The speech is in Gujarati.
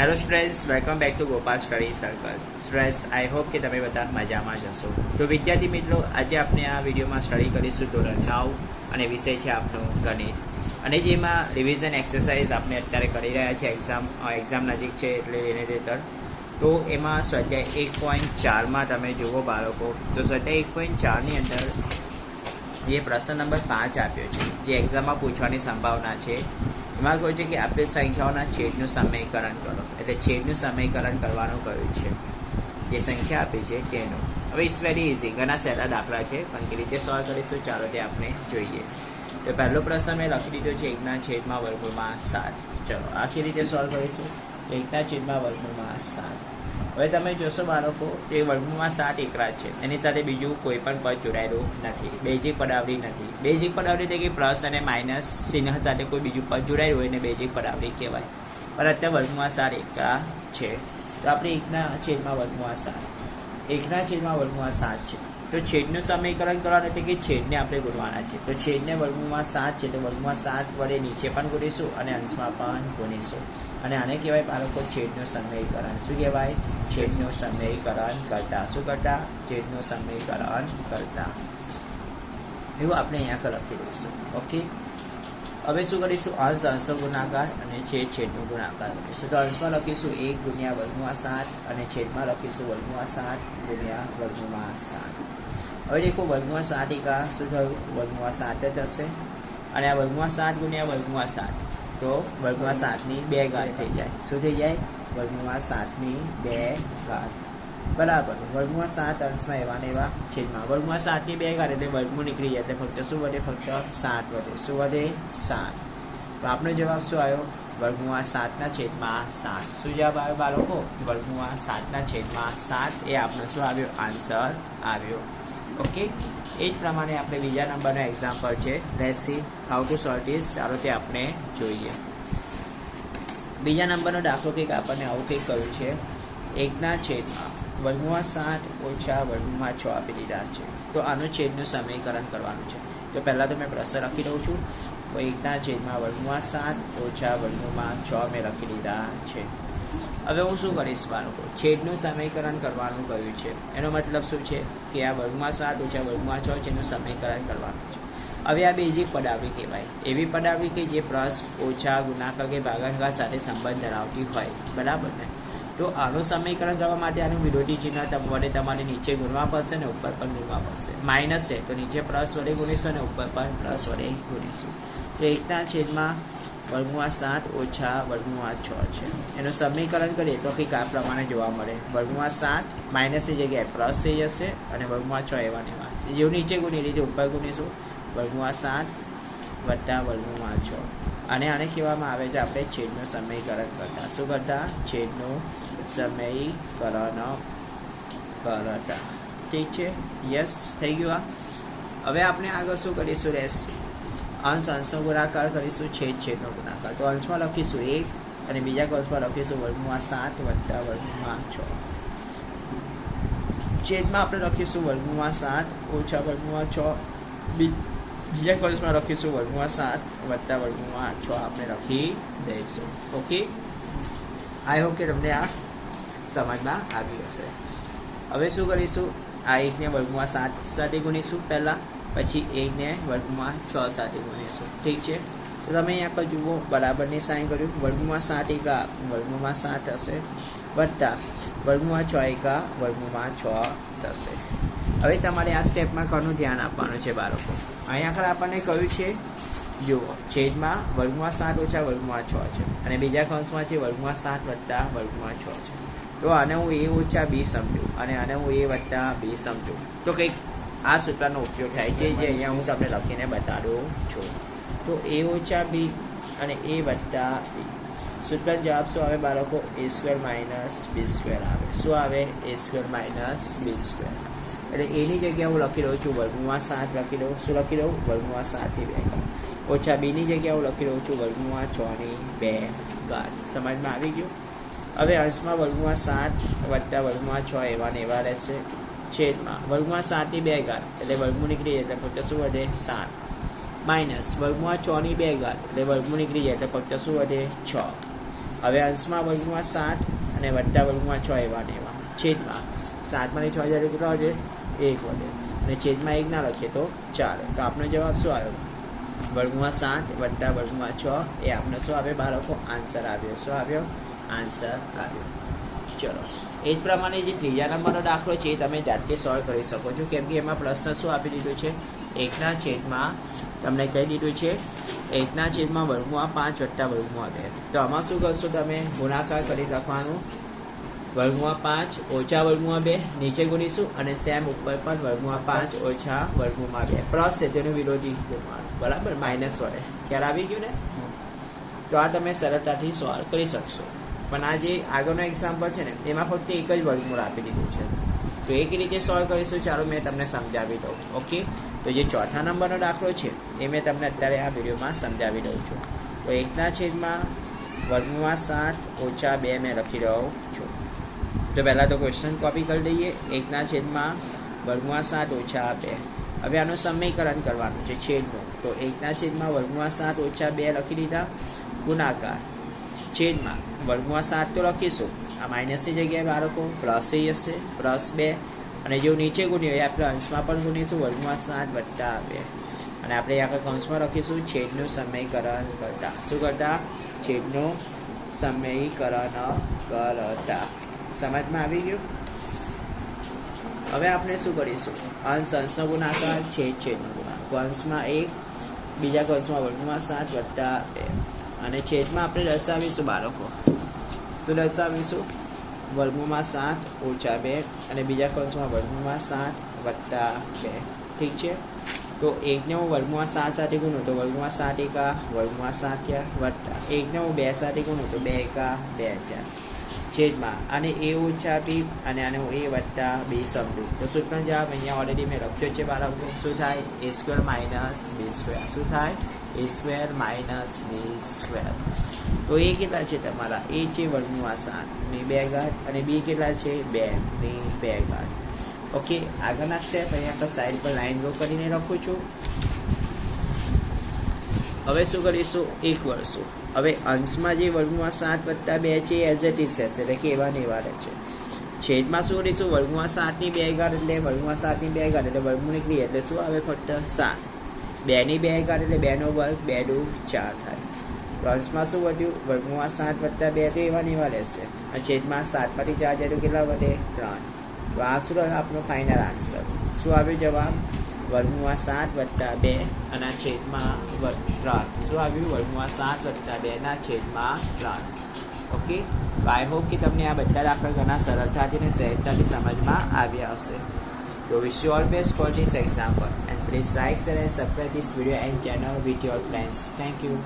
Hello students welcome back to Gopal study circle students I hope કે તમે બધા મજામાં જ હશો. તો વિદ્યાર્થી મિત્રો, આજે આપણે આ વિડીયોમાં સ્ટડી કરીશું ધોરણ નવ અને વિષય છે આપણો ગણિત. અને જેમાં રિવિઝન એક્સરસાઇઝ આપણે અત્યારે કરી રહ્યા છીએ એક્ઝામ એક્ઝામ નજીક છે એટલે એને રિલેટેડ તો એમાં સ્વાધ્યાય એક પોઈન્ટ ચારમાં તમે જુઓ બાળકો, તો સ્વાધ્યાય એક પોઈન્ટ ચારની અંદર જે પ્રશ્ન નંબર પાંચ આપ્યો છે, જે એક્ઝામમાં પૂછવાની સંભાવના છે. એમાં કહ્યું છે કે આપેલ સંખ્યાઓના છેદનું સમીકરણ કરો. એટલે છેદનું સમીકરણ કરવાનું કહ્યું છે? જે સંખ્યા આપી છે તેનું. હવે ઇટ્સ વેરી ઇઝી ઘણા સહેલા દાખલા છે, પણ કે રીતે સોલ્વ કરીશું ચાલો તે આપણે જોઈએ. તો પહેલો પ્રશ્ન મેં લખી દીધો છે એકના છેદમાં વર્ગમાં સાત. ચલો, આખી રીતે સોલ્વ કરીશું. એકના છેદમાં વર્ગમાં સાત. હવે તમે જોશો બાળકો, એ વર્ગમાં સાત એકરા છે. એની સાથે બીજું કોઈ પણ પદ જોડાયેલું નથી. બેઝિક પદાવલી નથી. બેઝિક પદાવલી એટલે કે પ્લસ અને માઇનસ ચિહ્ન સાથે કોઈ બીજું પદ જોડાયેલું હોય એને બેઝિક પદાવલી કહેવાય. પણ અત્યારે વર્ગમાં સાત એકરા છે. તો આપણે એકના છેદમાં વર્ગમાં સાત. એકના છેદમાં વર્ગમાં સાત છે. તો છેદનું સમીકરણ કરવાનું એટલે કે છેદને આપણે ગુણવાના છે. તો છેદને વર્ગમાં સાત છે, તો વર્ગમાં સાત વડે નીચે પણ ગુણીશું અને અંશમાં પણ ગુણીશું. અને આને કહેવાય બાળકો છેદનું સમીકરણ. શું કહેવાય? છેદનું સમીકરણ કરતા. શું કરતા? છેદનું સમીકરણ કરતા. એવું આપણે અહીંયા લખી દઈશું. ઓકે? હવે શું કરીશું? અંશ અંશો ગુણાકાર અને છેદ છેદનો ગુણાકાર. કરીશું તો અંશમાં લખીશું એક ગુણ્યા વર્ગમાં સાત અને છેદમાં લખીશું વર્ગમાં સાત ગુણ્યા વર્ગમાં સાત. હવે દેખો, વર્ગમાં સાત એકા શું થયું? વર્ગમાં સાત જ હશે. અને આ વર્ગમાં સાત ગુણ્યા વર્ગમાં સાત. તો વર્ગમાં સાતની બે ગાંઠ થઈ જાય. શું થઈ જાય? વર્ગમાં સાતની બે ઘાત. બરાબર. વર્ગમાં સાત અંશમાં એવા ને એવા છેદમાં. વર્ગમાં સાતની બે ઘાત એટલે વર્ગમૂળ નીકળી જાય. એટલે ફક્ત શું વધે? ફક્ત સાત વધે. શું વધે? સાત. તો આપણો જવાબ શું આવ્યો? વર્ગમાં સાતના છેદમાં સાત. શું જવાબ આવ્યો બાળકો? વર્ગમાં સાતના છેદમાં સાત એ આપણો શું આવ્યો? આન્સર આવ્યો. ઓકે? એ જ પ્રમાણે આપણે બીજા નંબરનો એક્ઝામ્પલ છે. રેસી હાઉ ટુ સોલ્વ ઇઝ ચાલો તે આપણે જોઈએ. બીજા નંબરનો દાખલો કંઈક આપણને આવું કંઈક કહ્યું છે. એકના છેદમાં. વર્ગમાં સાત ઓછા વર્ગમાં છ આપી દીધા છે. તો આનું છેદનું સમીકરણ કરવાનું છે. તો પહેલાં તો મેં પ્રશ્ન લખી દઉં છું. તો એકના છેદમાં વર્ગમાં સાત ઓછા વર્ગમાં છ મેં લખી દીધા છે. હવે હું શું કરીશ બાળકો છેદનું સમીકરણ કરવાનું કહ્યું છે. એનો મતલબ શું છે? કે આ વર્ગમાં સાત ઓછા વર્ગમાં છ છે, એનું સમીકરણ કરવાનું છે. હવે આ બેઝિક પદાવલી કહેવાય. એવી પદાવલી કે જે પ્લસ ઓછા ગુણાકાર કે ભાગાકાર સાથે સંબંધ ધરાવતી હોય. બરાબર ને? તો આનું સમીકરણ કરવા માટે આનું વિરોધી ચિહ્ન વડે તમારે નીચે ગુણવા પડશે ને ઉપર પણ ગુણવા પડશે. માઇનસ છે, તો નીચે પ્લસ વડે ગુણીશું અને ઉપર પણ પ્લસ વડે ગુણીશું. તો એકના છેદમાં વર્ગમાં સાત ઓછા વર્ગમાં છ છે. એનું સમીકરણ કરીએ તો કંઈક આ પ્રમાણે જોવા મળે. વર્ગમાં સાત માઇનસની જગ્યાએ પ્લસ થઈ જશે અને વર્ગમાં છ એવા એવા જેવું નીચે ગુણી રીતે ઉપર ગુણીશું. વર્ગમાં સાત વત્તા વર્ગમાં છ. અને આને કહેવામાં આવે છે, આપણે છેદનું સમયકરણ કરતા. શું કરતા? છેદનું સમયકરણ કરતા. ઠીક છે? યસ થઈ ગયું આ. હવે આપણે આગળ શું કરીશું? રેસ અંશ, અંશનો ગુણાકાર કરીશું, છેદ, છેદનો ગુણાકાર. તો અંશમાં લખીશું એક અને બીજા કોષમાં લખીશું વર્ગમાં સાત વત્તા વર્ગમાં છ. છેદમાં આપણે લખીશું વર્ગમાં સાત ઓછા વર્ગમાં છ. બીજા કોલેજમાં રાખીશું વર્ગમાં સાત વત્તા વર્ગમાં છ આપણે રાખી દઈશું ઓકે આઈ હોપ કે તમને આ સમજમાં આવી હશે હવે શું કરીશું આ એકને વર્ગમાં સાત સાથે ગુણીશું પહેલાં પછી એકને વર્ગમાં છ સાથે ગુણીશું ઠીક છે તો તમે અહીંયા પર જુઓ બરાબરની સાઈન કર્યું વર્ગમાં સાત એકા વર્ગમાં સાત હશે વત્તા વર્ગમાં છ એકા, વર્ગમાં છ થશે હવે તમારે આ સ્ટેપમાં કોનું ધ્યાન આપવાનું છે બાળકો. અહીંયા આગળ આપણને કહ્યું છે, જુઓ, છેદમાં વર્ગમાં સાત ઓછા વર્ગમાં છ છે અને બીજા કૌંસમાં છે વર્ગમાં સાત વત્તા વર્ગમાં છ છે. તો આને હું એ ઓછા બી સમજું અને આને હું એ વત્તા બી સમજું. તો કંઈક આ સૂત્રનો ઉપયોગ થાય છે જે અહીંયા હું તમને લખીને બતાડું છું. તો એ ઓછા બી અને એ વત્તા બી. સૂત્ર જવાબ શું આવે? બાળકો A square minus B square આવે. શું આવે? A square minus B square એટલે એની જગ્યાએ હું લખી રહ્યો છું વર્ગમાં સાત લખી દઉં. શું લખી દઉં? વર્ગમાં સાતની બે. ઘાત ઓછા બીની જગ્યાએ હું લખી રહ્યો છું વર્ગમાં છની બે ઘાત. સમજમાં આવી ગયું? હવે અંશમાં વર્ગમાં સાત વત્તા વર્ગમાં છ એવા ને એવા રહેશે. છેદમાં. વર્ગમાં સાતની બે ઘાત. એટલે વર્ગમૂળ નીકળી જાય, એટલે ફક્ત શું વધે? સાત. માઇનસ વર્ગમાં છની બે ઘાત. એટલે વર્ગમૂળ નીકળી જાય, એટલે ફક્ત શું વધે? છ. હવે અંશમાં વર્ગમાં સાત અને વત્તા વર્ગમાં છ એવા ને એવા. છેદમાં સાતમાંથી છ હજાર કેટલા છે એક વધે. અને છેદમાં એક ના લખીએ તો ચાર. તો આપણો જવાબ શું આવ્યો? વર્ગમાં સાત, વત્તા વર્ગમાં છ, એ આપણને શું આવ્યો? બાળકો, આન્સર આવ્યો. શું આવ્યો? આન્સર આવ્યો. ચલો. એ જ પ્રમાણે જે ત્રીજા નંબરનો દાખલો છે એ તમે જાતે સોલ્વ કરી શકો છો. કેમ કે એમાં પ્રશ્ન શું આપી દીધું છે? એકના છેદમાં તમને કહી દીધું છે એકના છેદમાં વર્ગમાં પાંચ વત્તા વર્ગમાં બે તો આમાં શું કરશો તમે? ગુણાકાર કરી રાખવાનું. વર્ગમાં પાંચ, ઓછા વર્ગમાં બે, નીચે ગુણીશું અને સેમ ઉપર પણ વર્ગમાં પાંચ, ઓછા વર્ગમાં બે. પ્લસ છે તેનું વિરોધી બરાબર? માઇનસ વડે. ખ્યાલ આવી ગયું ને? તો આ તમે સરળતાથી સોલ્વ કરી શકશો. પણ આ જે આગળનો એક્ઝામ્પલ છે ને, એમાં ફક્ત એક જ વર્ગમૂળ આપી દીધું છે. તો એક રીતે સોલ્વ કરીશું. ચાલો મેં તમને સમજાવી દઉં. ઓકે તો જે ચોથા નંબરનો દાખલો છે, એ મેં તમને અત્યારે આ વિડીયોમાં સમજાવી દઉં છું. તો એકના છેદમાં વર્ગમાં સાત ઓછા બે મેં લખી રહ્યો છું. તો પહેલાં તો ક્વેશ્ચન કોપી કરી દઈએ. એકના છેદમાં વર્ગમાં સાત ઓછા બે. હવે આનું સમીકરણ કરવાનું છે, છેદનું. તો એકના છેદમાં વર્ગમાં સાત ઓછા બે લખી દીધા. ગુણાકાર. છેદમાં વર્ગમાં સાત તો લખીશું. આ માઇનસની જગ્યાએ બાળકો પ્લસ એ હશે પ્લસ બે. અને જેવું નીચે ગુણ્યું એ આપણે અંશમાં પણ ગુણીશું, વર્ગમાં સાત વત્તા બે. અને આપણે આગળ કૌંસમાં લખીશું છેદનું સમયકરણ કરતા. શું કરતા? છેદનું સમયકરણ કરતા. સમજમાં આવી ગયું? હવે આપણે શું કરીશું? અંશ, અંશનો ગુણાકાર, છેદ, છેદનો ગુણાકાર. અંશમાં એક, બીજા કૌંસમાં વર્ગમાં સાત વત્તા બે. અને છેદમાં આપણે દર્શાવીશું બાળકો. શું દર્શાવીશું વર્ગમાં સાત ઓછા બે અને બીજા કૌંસમાં વર્ગમાં સાત વત્તા બે. ઠીક છે? તો એકને હું વર્ગમાં સાત સાથે ગુણું તો વર્ગમાં સાત એકા, વર્ગમાં સાત થયા વત્તા. એકને હું બે સાથે ગુણું તો બે એકા બે હજાર. છેદમાં. અને એ ઓછા બી અને આને હું એ વત્તા બી સમજું. તો સૂત્રનો જવાબ અહીંયા ઓલરેડી મેં લખ્યો છે, બાળકો. શું થાય? A square minus B square શું થાય? A square minus B square તો એ કેટલા છે તમારા? એ છે વર્ગનું સાતની બે ઘાટ અને બી કેટલા છે? બે. ની બે ઘાટ ઓકે, આગળના સ્ટેપ અહીંયા આપણે સાઈડ પર લાઈન ડ્રો કરીને રાખું છું. હવે શું કરીશું? એક વર્ષો હવે અંશમાં જે વર્ગમાં સાત વત્તા બે છે એઝ એટ ઇઝ રહેશે એટલે કે એવા ને એવા રહે છે. છેદમાં શું કરીશું? વર્ગમાં સાતની બે ઘાત એટલે વર્ગમાં સાતની બે ઘાટ એટલે વર્ગમાં નીકળી એટલે શું આવે? ફક્ત સાત. બેની બે કાઢ એટલે બેનો વર્ગ, બે દુ ચાર થાય. અંશમાં શું વધ્યું? વર્ગમાં સાત વત્તા બે તો એવા ને રહેશે અને છેદમાં સાતમાંથી ચાર જાય તો કેટલા વધે? ત્રણ. તો આ શું રહ્યો? આપણો ફાઇનલ આન્સર શું આવ્યું જવાબ? વર્ગમાં સાત વત્તા બે અને છેદમાં ત્રણ. શું આવ્યું? વર્ગમાં સાત વત્તા બેના છેદમાં ત્રણ. ઓકે આઈ હોપ કે તમને આ બધા દાખલા ઘણા સરળતાથી અને સહેજતાથી સમજમાં આવ્યા હશે. તો wish you all best for this example please like share and subscribe this video and channel with your friends. Thank you.